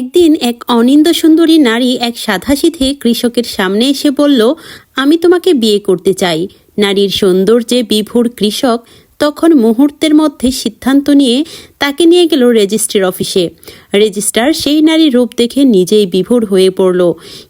একদিন এক অনিন্দ সুন্দরী নারী এক সাধাসিধে কৃষকের সামনে এসে বলল, আমি তোমাকে বিয়ে করতে চাই। নারীর সৌন্দর্যে বিভোর কৃষক তখন মুহূর্তের মধ্যে সিদ্ধান্ত নিয়ে তাকে নিয়ে গেল রেজিস্ট্রির অফিসে। রেজিস্ট্রার সেই নারীর রূপ দেখে নিজেই বিভোর হয়ে পড়ল।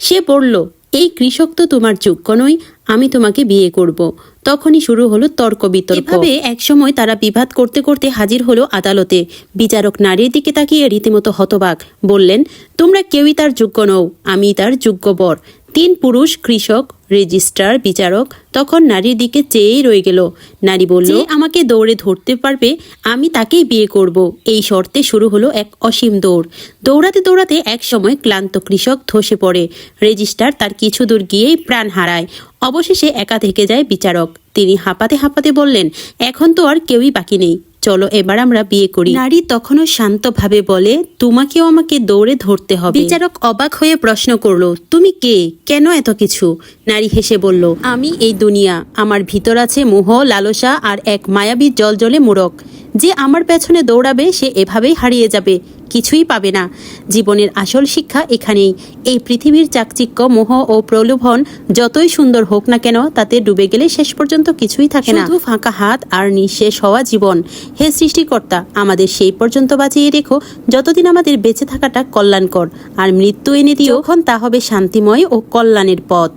সে বলল, এই কৃষক তো তোমার যোগ্য নয় আমি তোমাকে বিয়ে করব। তখনই শুরু হলো তর্ক বিতর্ক। এভাবে একসময় তারা বিবাদ করতে করতে হাজির হলো আদালতে। বিচারক নারীর দিকে তাকিয়ে রীতিমতো হতবাক। বললেন, তোমরা কেউই তার যোগ্য নও আমি তার যোগ্য বর। তিন পুরুষ কৃষক রেজিস্ট্রার বিচারক তখন নারীর দিকে চেয়েই রয়ে গেল। নারী বলল আমাকে দৌড়ে ধরতে পারবে আমি তাকেই বিয়ে করব। এই শর্তে শুরু হলো এক অসীম দৌড়। দৌড়াতে দৌড়াতে এক সময় ক্লান্ত কৃষক ধসে পড়ে। রেজিস্ট্রার তার কিছু দূর গিয়েই প্রাণ হারায়। অবশেষে একা থেকে যায় বিচারক। তিনি হাঁপাতে হাঁপাতে বললেন এখন তো আর কেউই বাকি নেই। চলো এবার আমরা বিয়ে করি। নারী তখনও শান্তভাবে বলে তোমাকেও আমাকে দৌড়ে ধরতে হবে। বিচারক অবাক হয়ে প্রশ্ন করল তুমি কে? কেন এত কিছু? নারী হেসে বলল আমি এই দুনিয়া। আমার ভিতর আছে মোহ লালসা আর এক মায়াবী জলজলে মোড়ক। যে আমার পেছনে দৌড়াবে, সে এভাবেই হারিয়ে যাবে, কিছুই পাবে না। জীবনের আসল শিক্ষা এখানেই। এই পৃথিবীর চাকচিক্য, মোহ ও প্রলোভন যতই সুন্দর হোক না কেন, তাতে ডুবে গেলে শেষ পর্যন্ত কিছুই থাকে না। শুধু ফাঁকা হাত আর নিঃশেষ হওয়া জীবন। হে সৃষ্টিকর্তা, আমাদের সেই পর্যন্ত বাঁচিয়ে রেখো, যতদিন আমাদের বেঁচে থাকাটা কল্যাণকর। আর মৃত্যু এনে দিও তা হবে শান্তিময় ও কল্যাণের পথ।